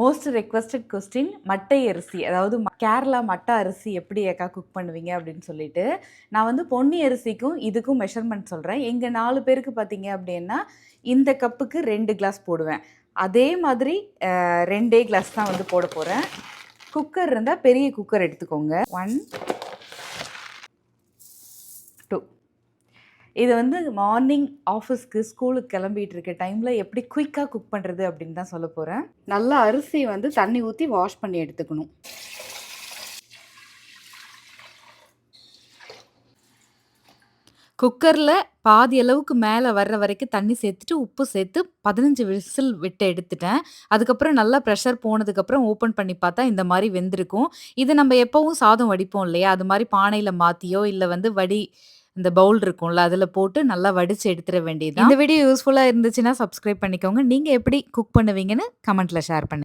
Most requested question மட்டை அரிசி. அதாவது கேரளா மட்டை அரிசி எப்படி ஏக்கா குக் பண்ணுவீங்க அப்படின்னு சொல்லிட்டு நான் வந்து பொன்னி அரிசிக்கும் இதுக்கும் மெஷர்மெண்ட் சொல்கிறேன் எங்கள் நாலு பேருக்கு பார்த்தீங்க அப்படின்னா இந்த கப்புக்கு ரெண்டு கிளாஸ் போடுவேன். அதே மாதிரி ரெண்டே கிளாஸ் தான் வந்து போட போகிறேன் குக்கர் இருந்தால் பெரிய குக்கர் எடுத்துக்கோங்க. ஒன் இது வந்து மார்னிங் ஆஃபீஸ்க்கு ஸ்கூலுக்கு கிளம்பிட்டு இருக்க டைமில் எப்படி குயிக்காக குக் பண்ணுறது அப்படின்னு தான் சொல்ல போகிறேன் நல்லா அரிசி வந்து தண்ணி ஊற்றி வாஷ் பண்ணி எடுத்துக்கணும். குக்கரில் பாதி அளவுக்கு மேலே வர்ற வரைக்கும் தண்ணி சேர்த்துட்டு உப்பு சேர்த்து பதினஞ்சு விசில் விட்டு எடுத்துட்டேன். அதுக்கப்புறம் நல்லா ப்ரெஷர் போனதுக்கப்புறம் ஓப்பன் பண்ணி பார்த்தா இந்த மாதிரி வெந்திருக்கும். இது நம்ம எப்போவும் சாதம் வடிப்போம் இல்லையா? அது மாதிரி பானையில் மாற்றியோ இல்லை வந்து வடி இந்த பவுல் இருக்கும்ல அதில் போட்டு நல்லா வடித்து எடுத்துட வேண்டியது இந்த வீடியோ யூஸ்ஃபுல்லாக இருந்துச்சுன்னா சப்ஸ்கிரைப் பண்ணிக்கோங்க. நீங்கள் எப்படி குக் பண்ணுவீங்கன்னு கமெண்ட்டில் ஷேர் பண்ணுங்க.